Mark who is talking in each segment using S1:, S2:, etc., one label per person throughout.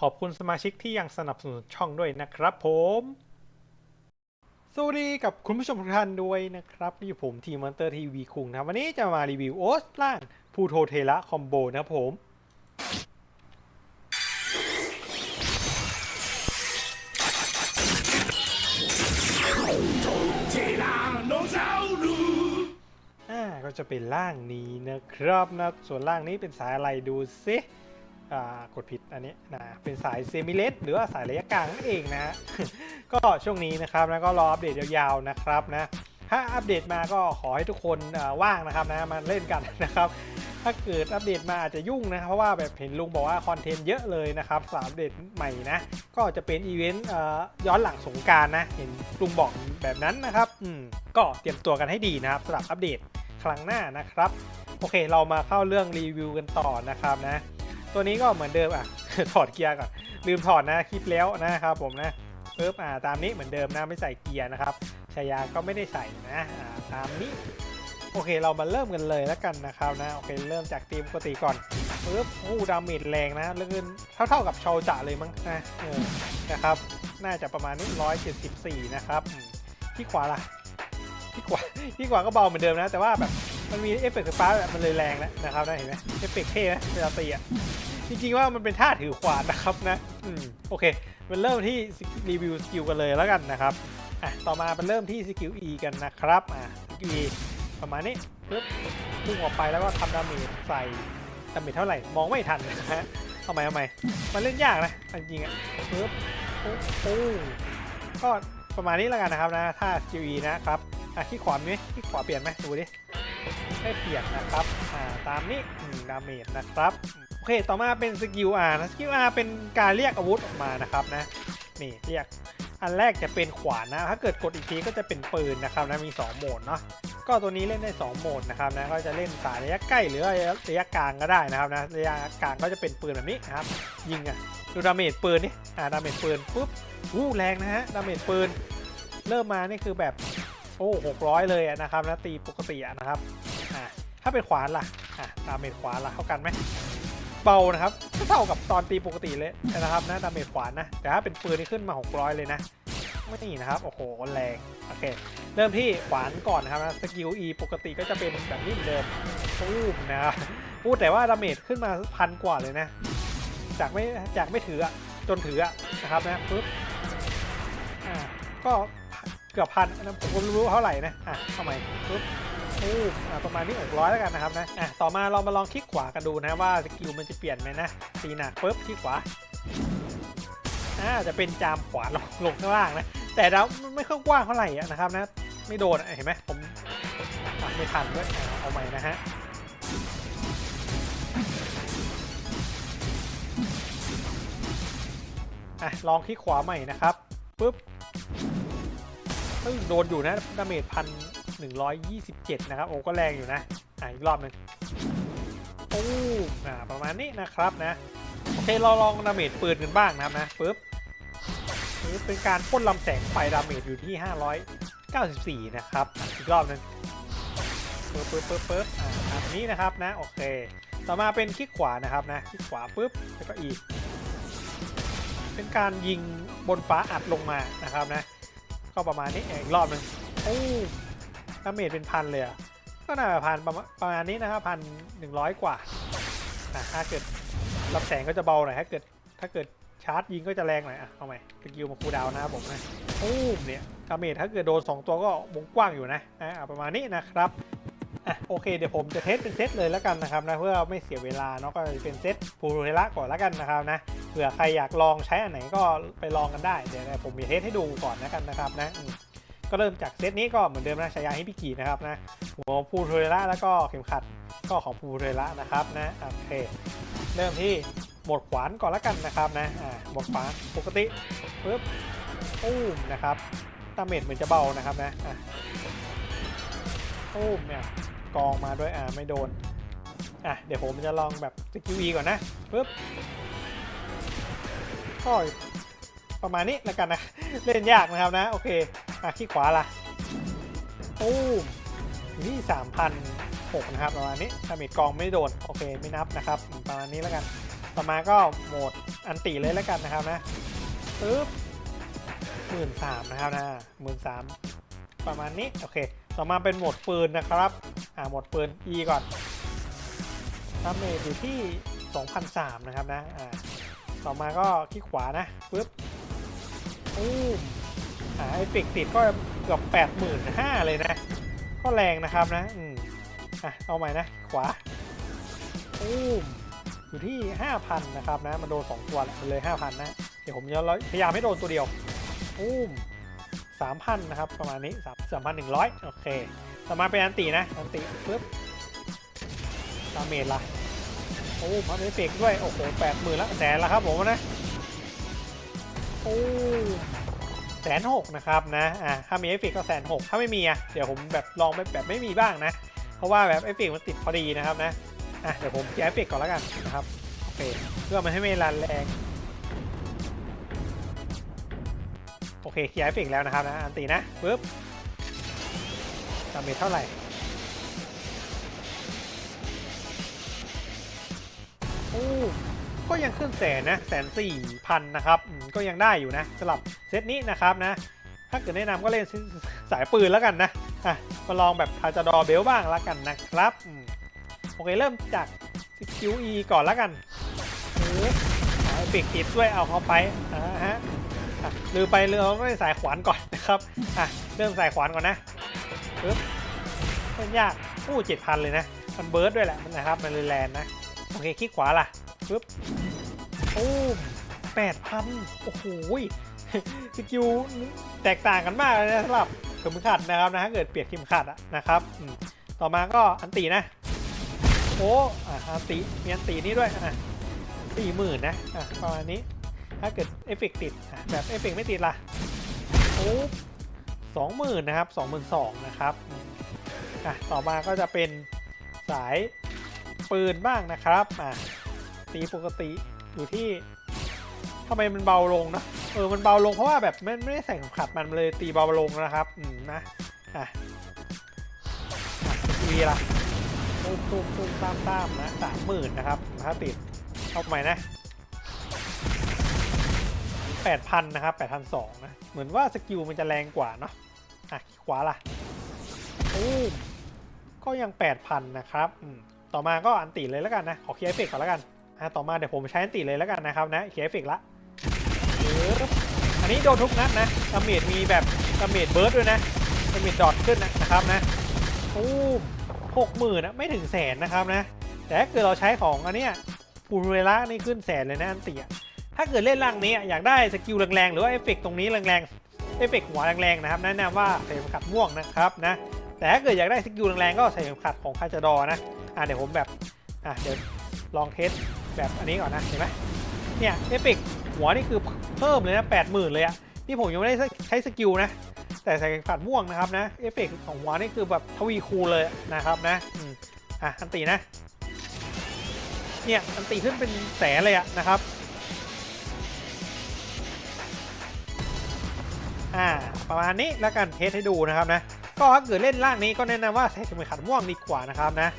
S1: ขอบคุณสมาชิกที่ยังสนับสนุนช่องด้วยนะครับผมสวัสดีกับคุณผู้ชมทุกท่านด้วยนะครับนี่ผมทีมอนเตอร์ทีวีคุงนะวันนี้จะมารีวิวโอสล่างพูโทเทระคอมโบนะครับผมอ่าก็จะเป็นร่างนี้นะครับนะส่วนร่างนี้เป็นสายอะไรดูซิ กดผิดอันนี้นะเป็นสายเซมิเลสหรือว่าสายระยะกลางนั่นเองนะก็ช่วงนี้นะครับนะก็รออัปเดตยาวๆนะครับนะถ้าอัปเดตมาก็ขอให้ทุกคนว่างนะครับนะมาเล่นกันนะครับ ถ้าเกิดอัปเดตมาอาจจะยุ่งนะเพราะว่าแบบเห็นลุงบอกว่าคอนเทนต์เยอะเลยนะครับสำหรับอัปเดตใหม่นะก็จะเป็นอีเวนต์ย้อนหลังสงการนะเห็นลุงบอกแบบนั้นนะครับอืมก็เตรียมตัวกันให้ดีนะครับสำหรับอัปเดตครั้งหน้านะครับ โอเคเรามาเข้าเรื่องรีวิวกันต่อนะครับนะ ตัวนี้ก็เหมือนเดิมอะ ถอดเกียร์ก่อน ลืมถอดนะคลิปแล้วนะครับผมนะปึ๊บอ่าตามนี้เหมือนเดิมนะไม่ใส่เกียร์นะครับชายาก็ไม่ได้ใส่นะอ่าตามนี้ โอเคเรามาเริ่มกันเลยแล้วกันนะครับนะโอเคเริ่มจากตีมปกติก่อนปึ๊บโอ้ดาเมจแรงนะเลือนเท่าๆกับชาวจะเลยมั้งนะเออนะครับ น่าจะประมาณนี้174นะครับที่ขวาล่ะที่ขวาที่ขวาก็เบาเหมือนเดิมนะ แต่ว่าแบบ มันมีเอฟเฟกต์ไฟฟ้าแบบมันเลยแรงแล้วนะครับนะเห็นไหมเอฟเฟกต์เท่นะเวลาตีอะจริงๆว่ามันเป็นท่าถือขวานนะครับนะอืมโอเค มันเริ่มที่รีวิวสกิลกันเลยแล้วกันนะครับอะต่อมามันเริ่มที่สกิล E กันนะครับอะสกิล E ประมาณนี้ปึ๊บพุ่งออกไปแล้วก็ทำดาเมจใส่ดาเมจเท่าไหร่มองไม่ทันนะฮะเอาใหม่เอาใหมมันเล่นยากนะจริงๆอะปึ๊บโอ้โอ้ก็ประมาณนี้แล้วกันนะครับนะถ้าสกิล E นะครับอะที่ขวามีไหมที่ขวาเปลี่ยนไหมดูดิ ไม่เปลี่ยนนะครับอ่าตามนี้อืมดาเมจนะครับโอเคต่อมาเป็นสกิล R นะสกิล R เป็นการเรียกอาวุธออกมานะครับนะนี่เรียกอันแรกจะเป็นขวานนะ ถ้าเกิดกดอีกทีก็จะเป็นปืนนะครับนะ มีสองโหมดเนาะ ก็ตัวนี้เล่นได้ 2 โหมดนะครับนะ ก็จะเล่นสายระยะใกล้หรือระยะกลางก็ได้นะครับนะ ระยะกลางก็จะเป็นปืนแบบนี้นะครับ ยิงอะ ดูดาเมจปืนนี่อ่าดาเมจปืนปุ๊บ วู้แรงนะฮะ ดาเมจปืน เริ่มมานี่คือแบบ โอ้หกร้อยเลยนะครับนะตีปกติอะนะครับอ่าถ้าเป็นขวานล่ะอ่าดาเมจขวานล่ะเท่ากันไหมเบานะครับก็เท่ากับตอนตีปกติเลยนะครับนะดาเมจขวานนะแต่ถ้าเป็นปืนนี่ขึ้นมา 600 เลยนะไม่นี่นะครับโอ้โหแรงโอเค เริ่มที่ขวานก่อนนะครับสกิล E ปกติก็จะเป็นแบบนี้เหมือนเดิมตูมนะครับพูดแต่ว่าดาเมจขึ้นมาพันกว่าเลยนะ จากไม่จากไม่ถืออะจนถืออะนะครับนะปึ๊บอ่าก็ เกือบพันอันนั้นผมก็ไม่รู้เท่าไหร่นะอะเข้าใหม่ปึ๊บตูมอ่าประมาณนี้หกร้อยแล้วกันนะครับนะอะต่อมาเรามาลองคลิกขวากันดูนะว่าสกิลมันจะเปลี่ยนไหมนะตีหนักปึ๊บคลิกขวาอ่าจะเป็นจามขวาลงลงข้างล่างนะ แต่เราไม่ค่อยกว้างเท่าไหร่นะครับนะไม่โดนเห็นไหมผมไม่ทันด้วยเอาใหม่นะฮะอะลองคลิกขวาใหม่นะครับปุ๊บ โดนอยู่นะดาเมจพันหนึ่งร้อยยี่สิบเจ็ดนะครับ โอ้ก็แรงอยู่นะ อะอีกรอบหนึ่งโอ้อ่าประมาณนี้นะครับนะ โอเคเราลองดาเมจปืนกันบ้างนะครับนะปุ๊บหรือเป็นการพ่นลำแสงไฟดาเมจอยู่ที่ 594 นะครับ อีกรอบหนึ่งปึ๊บปึ๊บปึ๊บปึ๊บอ่าตามนี้นะครับนะ โอเค ต่อมาเป็นคลิกขวานะครับนะ คลิกขวาปึ๊บแล้วก็อีก เป็นการยิงบนฟ้าอัดลงมานะครับนะ ก็ประมาณนี้อีกรอบหนึ่งโอ้ดาเมจเป็นพันเลยอะก็น่าจะพันประมาณประมาณนี้นะครับพันหนึ่งร้อยกว่าอะถ้าเกิดรับแสงก็จะเบาหน่อยถ้าเกิดถ้าเกิดชาร์จยิงก็จะแรงหน่อยอะเอาใหม่สกิลมาคูดาวนะครับผมนะโอ้มเนี่ยดาเมจถ้าเกิดโดน 2 ตัวก็วงกว้างอยู่นะนะอะประมาณนี้นะครับ อะโอเคเดี๋ยวผมจะเทสเป็นเซตเลยแล้วกันนะครับนะเพื่อไม่เสียเวลาเนาะก็จะเป็นเซตพูเทระก่อนแล้วกันนะครับนะเผื่อใครอยากลองใช้อันไหนก็ไปลองกันได้เดี๋ยวผมมีเทสให้ดูก่อนแล้วกันนะครับนะก็เริ่มจากเซตนี้ก็เหมือนเดิมนะชายาฮิปิกินะครับนะหัวพูเทระแล้วก็เข็มขัดก็ของพูเทระนะครับนะโอเคเริ่มที่หมดขวานก่อนแล้วกันนะครับนะอ่าหมดขวานปกติปึ๊บตูมนะครับดาเมจเหมือนจะเบานะครับนะอะ ตูมเนี่ยกองมาด้วยอ่าไม่โดนอะเดี๋ยวผมจะลองแบบสกิวีก่อนนะปึ๊บก็ประมาณนี้แล้วกันนะ เล่นยากนะครับนะ โอเค อะขี้ขวาล่ะตูมนี่สามพันหกนะครับประมาณนี้ดาเมจกองไม่โดน โอเคไม่นับนะครับ ประมาณนี้แล้วกัน ต่อมาก็โหมดอันติเลยแล้วกันนะครับนะปึ๊บหมื่นสามนะครับนะหมื่นสามประมาณนี้ โอเค ต่อมาเป็นโหมดปืนนะครับ อ่าโหมดปืน E ก่อนดาเมจอยู่ที่ 2,003 นะครับนะ อ่า ต่อมาก็คลิกขวานะปึ๊บอู้มอ่าไอเฟกติดก็เกือบ 85,000 เลยนะ ก็แรงนะครับนะ อืม อะ เอาใหม่นะ ขวาอู้มอยู่ที่ 5,000 นะครับนะ มันโดน 2 ตัวแหละมันเลย 5,000 นะ เดี๋ยวผมจะพยายามให้โดนตัวเดียวอู้ม 3,000 นะครับ ประมาณนี้3 3,100 โอเค ต่อมาเป็นอันตีนะ อันตีปึ๊บดาเมจละโอ้มาเอฟเฟกด้วย โอ้โห80,000แล้วแสนล้วครับผมนะ โอ้แสนหกนะครับนะ อ่าถ้ามีเอฟเฟกก็แสนหกถ้าไม่มีอะ เดี๋ยวผมแบบลองแบบแบบไม่มีบ้างนะ เพราะว่าแบบเอฟเฟกมันติดพอดีนะครับนะ อะเดี๋ยวผมเคลียร์เอฟเฟกก่อนแล้วกันนะครับ โอเค เพื่อมันให้ไม่รันแรง โอเคเคลียร์เอฟเฟกแล้วนะครับนะ อันตีนะปึ๊บดาเมจเท่าไหร่โอ้ก็ยังขึ้นแสนนะแสนสี่พันนะครับ ก็ยังได้อยู่นะสำหรับเซตนี้นะครับนะ ถ้าเกิดแนะนำก็เล่นสายปืนแล้วกันนะอะมาลองแบบทาจดอเบลบ้างแล้วกันนะครับโอเคเริ่มจากสกิล E ก่อนแล้วกันเออหาเบรกติดด้วยเอาเขาไปอ่าฮะ ลืมไปเรือเราได้สายขวานก่อนนะครับอะเริ่มสายขวานก่อนนะปึ๊บเล่นยากอู้เจ็ดพันเลยนะมันเบิร์ดด้วยแหละนะครับมันเลยแลนนะโอเคคลิกขวาล่ะปึ๊บโอ้แปดพันโอ้โหสกิลแตกต่างกันมากเลยนะสำหรับเข็มขัดนะครับนะถ้าเกิดเปลี่ยนเข็มขัดอะนะครับต่อมาก็อันตีนะโอ้อันตีมีอันตีนี่ด้วยอะสี่หมื่นนะอะประมาณนี้ ถ้าเกิดเอฟเฟกติดแบบเอฟเฟกไม่ติดล่ะโอ้สองหมื่นนะครับสองหมื่นสองนะครับอะต่อมาก็จะเป็นสายปืนบ้างนะครับอะตีปกติอยู่ที่ทำไมมันเบาลงนะเออมันเบาลงเพราะว่าแบบไม่ไม่ได้ใส่ขมขัดมันเลยตีเบาลงนะครับอืมนะอะดีละตุ้มตุ้มตุ้มตามตามนะสามหมื่นนะครับถ้าติดเอาใหม่นะ แปดพันะครับแปดพันะ เหมือนว่าสกิลมันจะแรงกว่าเนาะ อะ ขวาล่ะโอ้ก็ยังแปดพันะครับ อืม ต่อมาก็อันติเลยแล้วกันนะ ขอเคลียร์เอฟเฟกต์ก่อนแล้วกัน อะ ต่อมาเดี๋ยวผมใช้อันติเลยแล้วกันนะครับนะ เคลียร์เอฟเฟกต์ละอันนี้โดนทุกนัดนะดาเมจมีแบบดาเมจเบิร์ดด้วยนะดาเมจดอทขึ้นนะนะครับนะ โอ้หกหมื่นนะไม่ถึงแสนนะครับนะ แต่ถ้าเกิดเราใช้ของอันเนี้ยปูเรล่านี่ขึ้นแสนเลยนะอันติอะ ถ้าเกิดเล่นร่างนี้อยากได้สกิลแรงๆ หรือว่าเอฟเฟกตรงนี้แรงๆ เอฟเฟกหัวแรงๆนะครับแนะนำว่าใส่เข็มขัดม่วงนะครับนะ แต่ถ้าเกิดอยากได้สกิลแรงๆ ก็ใส่เข็มขัดของคาจาดอนะ อะเดี๋ยวผมแบบ อะเดี๋ยวลองเทสแบบอันนี้ก่อนนะเห็นไหมเนี่ยเอฟเฟกหัวนี่คือเพิ่มเลยนะแปดหมื่นเลยอะนี่ผมยังไม่ได้ใช้สกิลนะ แต่ใส่ฝัดม่วงนะครับนะ เอฟเฟกของหัวนี่คือแบบทวีคูณเลยนะครับนะอืมอะอันตีนะ เนี่ยอันตีขึ้นเป็นแสนเลยอะนะครับ อ่าประมาณนี้แล้วกันเทสให้ดูนะครับนะก็ถ้าเกิดเล่นล่างนี้ก็แนะนำว่าใส่เข็มขัดม่วงดีกว่านะครับนะ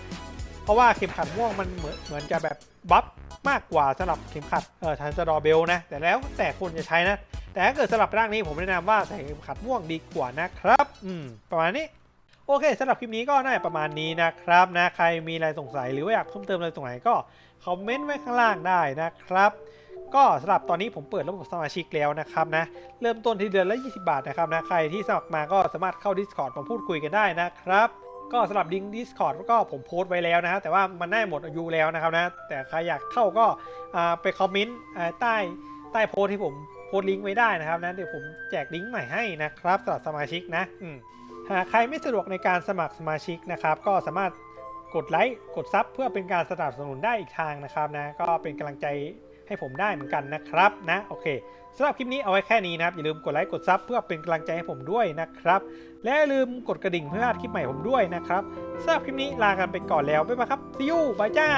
S1: เพราะว่าเข็มขัดม่วงมันเหมือนเหมือนจะแบบบัฟมากกว่าสำหรับเข็มขัดเอ่อทันสดอเบลนะแต่แล้วแต่คนจะใช้นะ แต่ถ้าเกิดสำหรับร่างนี้ผมแนะนำว่าใส่เข็มขัดม่วงดีกว่านะครับอืมประมาณนี้โอเคสำหรับคลิปนี้ก็น่าจะประมาณนี้นะครับนะใครมีอะไรสงสัยหรือว่าอยากเพิ่มเติมอะไรตรงไหนก็คอมเมนต์ไว้ข้างล่างได้นะครับ ก็สำหรับตอนนี้ผมเปิดระบบสมาชิกแล้วนะครับนะ เริ่มต้นที่เดือนละ 20 บาทนะครับนะ ใครที่สมัครมาก็สามารถเข้า Discord มาพูดคุยกันได้นะครับ ก็สำหรับลิงก์ Discord ก็ผมโพสต์ไว้แล้วนะฮะแต่ว่ามันได้หมดอายุแล้วนะครับนะ แต่ใครอยากเข้าก็ไปคอมเมนต์ใต้ใต้โพสต์ที่ผมโพสต์ลิงก์ไว้ได้นะครับนะเดี๋ยวผมแจกลิงก์ใหม่ให้นะครับสำหรับสมาชิกนะหากใครไม่สะดวกในการสมัครสมาชิกนะครับ ก็สามารถกดไลค์กดซับเพื่อเป็นการสนับสนุนได้อีกทางนะครับนะก็เป็นกำลังใจ ให้ผมได้เหมือนกันนะครับนะโอเคสำหรับคลิปนี้เอาไว้แค่นี้นะครับ อย่าลืมกดไลค์กดซับเพื่อเป็นกำลังใจให้ผมด้วยนะครับ และอย่าลืมกดกระดิ่งเพื่อพลาดคลิปใหม่ผมด้วยนะครับสำหรับคลิปนี้ลากันไปก่อนแล้วบ๊ายบายครับซิยูบายจ้า